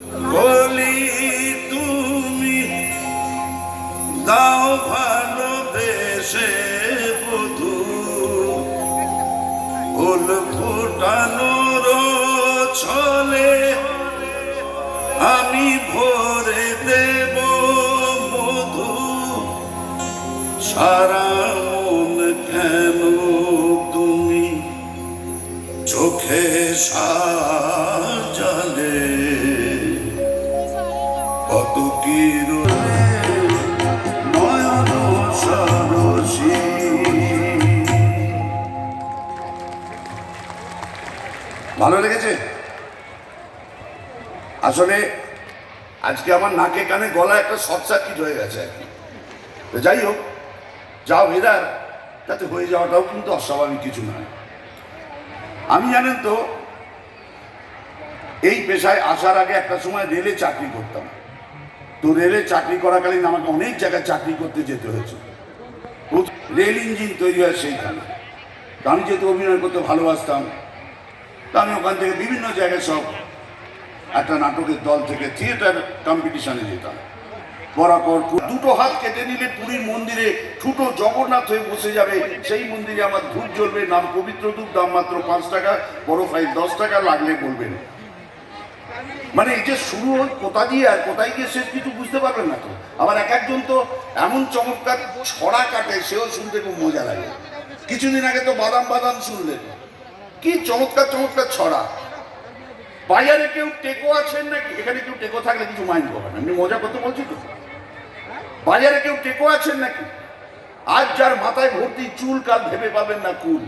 বলি তুমি দাও ভালোবেসে বধু। ফুল ফুটানোর ছলে আমি ভরে দেব মধু। সারা মন কেন তুমি চোখে সাজালে লেগেছে? আসলে আজকে আমার নাকে কানে গলা একটা শর্ট সার্কিট হয়ে গেছে। আর কি তো যাই হোক, যা ভেদার তাতে হয়ে যাওয়াটাও কিন্তু অস্বাভাবিক কিছু নয়। আমি জানেন তো, এই পেশায় আসার আগে একটা সময় রেলে চাকরি করতাম। তো রেলে চাকরি করাকালীন আমাকে অনেক জায়গায় চাকরি করতে যেতে হয়েছে। রেল ইঞ্জিন তৈরি হয় সেইখানে। আমি যেহেতু অভিনয় করতে ভালোবাসতাম। তো আমি ওখান থেকে বিভিন্ন জায়গায় সব একটা নাটকের দল থেকে থিয়েটার কম্পিটিশনে যেতাম। বরাকর দুটো হাত কেটে নিলে পুরীর মন্দিরে ছোট জগন্নাথ হয়ে বসে যাবে, সেই মন্দিরে আমার ধূপ জ্বলবে, নাম পবিত্র ধূপ, দাম মাত্র পাঁচ টাকা, বড় ফাইল দশ টাকা লাগলে বলবেন। মানে এই যে শুরু হয় কোথা দিয়ে আর কোথায় গিয়ে শেষ কিছু বুঝতে পারবেন না তো। আবার এক একজন তো এমন চমৎকার ছড়া কাটে, সেও শুনতে খুব মজা লাগে। কিছুদিন আগে তো বাদাম বাদাম শুনলেন। কি চমৎকার চমৎকার ছড়া। বাজারে কেউ টেকো আছেন নাকি? এখানে কেউ টেকো থাকলে কিছু মাইন্ড করবেন না। আমি মজা করতে বলছি তো। বাজারে কেউ টেকো আছেন নাকি? আজ যার মাথায় ভর্তি চুল কাল ভেবে পাবেন না কুল।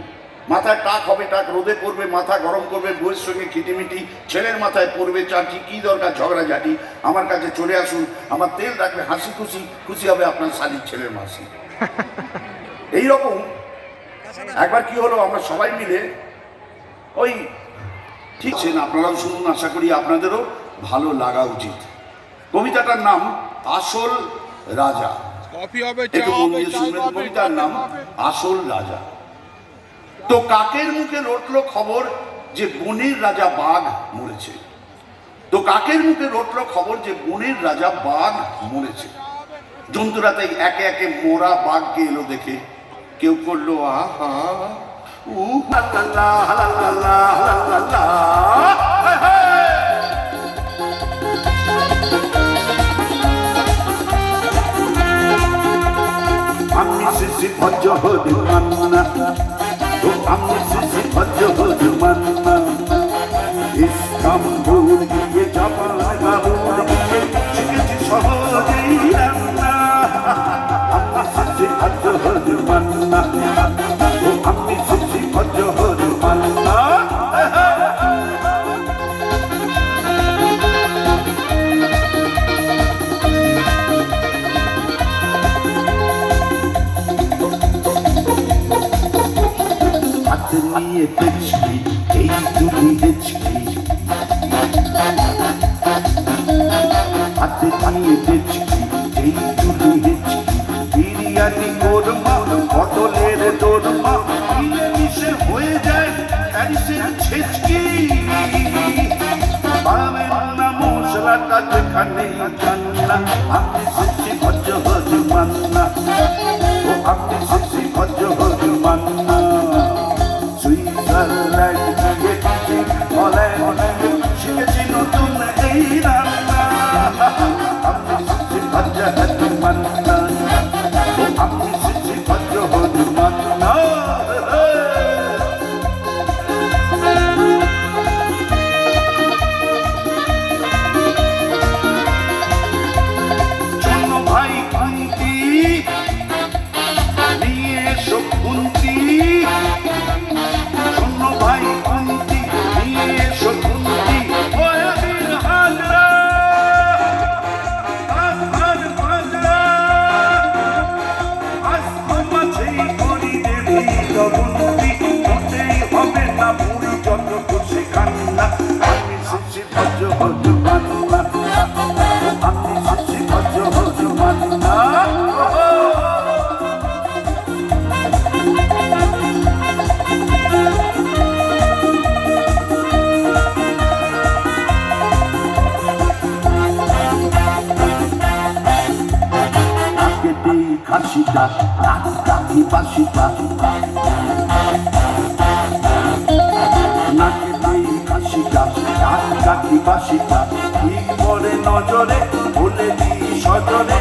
মাথায় টাক হবে টাক রোদে করবে মাথা গরম করবে বউয়ের সঙ্গে খিটিমিটি ছেলের মাথায় পড়বে চাটি কি দরকার ঝগড়া ঝাঁটি আমার কাছে চলে আসুন আমার তেল রাখবে হাসি খুশি খুশি হবে আপনার শালির ছেলের মাসি। এইরকম একবার কি হলো আমরা সবাই মিলে ওই ঠিক আছে আপনারাও শুনুন আশা করি আপনাদেরও ভালো লাগা উচিত। কবিতাটার নাম আসল রাজা। কফি হবে একটু মন দিয়ে শুনবেন কবিতার নাম আসল রাজা। তো কাকের মুখে রটলো খবর যে বনের রাজা বাঘ মরেছে? তো কাকের মুখে রটলো খবর যে বনের রাজা বাঘ মরেছে? জন্তুরা তাই একে একে মোরা বাঘকে এলো দেখে। কেউ করল আহা আমি শিশি ভজ হনুমান্না ও আমি শিশি ভজ হনুমান্না ইস্তাম্বুল গিয়ে সহজেই রান্না আমি শিশি ভজ নিয়ে পেছকি এই দুটি হেচকি হাতে নিয়ে পেছকি এই দুটি হেচকি বিরিয়ানি কোরমা, পটলের দোরমা মিলে মিশে হয়ে যায় প্যারিসের ছেচকি। পাবেন না মশলাটা যেখানে জান্না আপনি শিশি ভজ হজমান্না ও ผมทำ কাক কাকি বাসিটা? নাকে নেই কাক কাকি বাসিটা? কি করে নজরে বলে দিই সজরে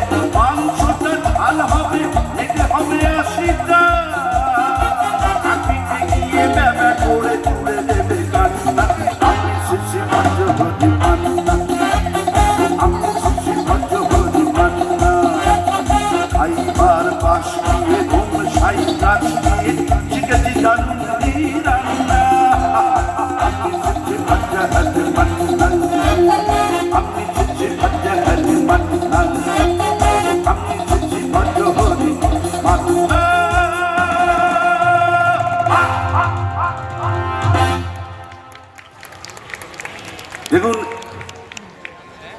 দেখুন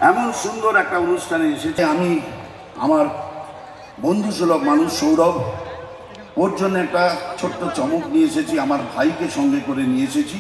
এমন সুন্দর একটা অনুষ্ঠানে এসেছে আমি আমার বন্ধুসুলভ মানুষ সৌরভ। ওর জন্য একটা ছোট্ট চমক নিয়ে এসেছি আমার ভাইকে সঙ্গে করে নিয়ে এসেছি।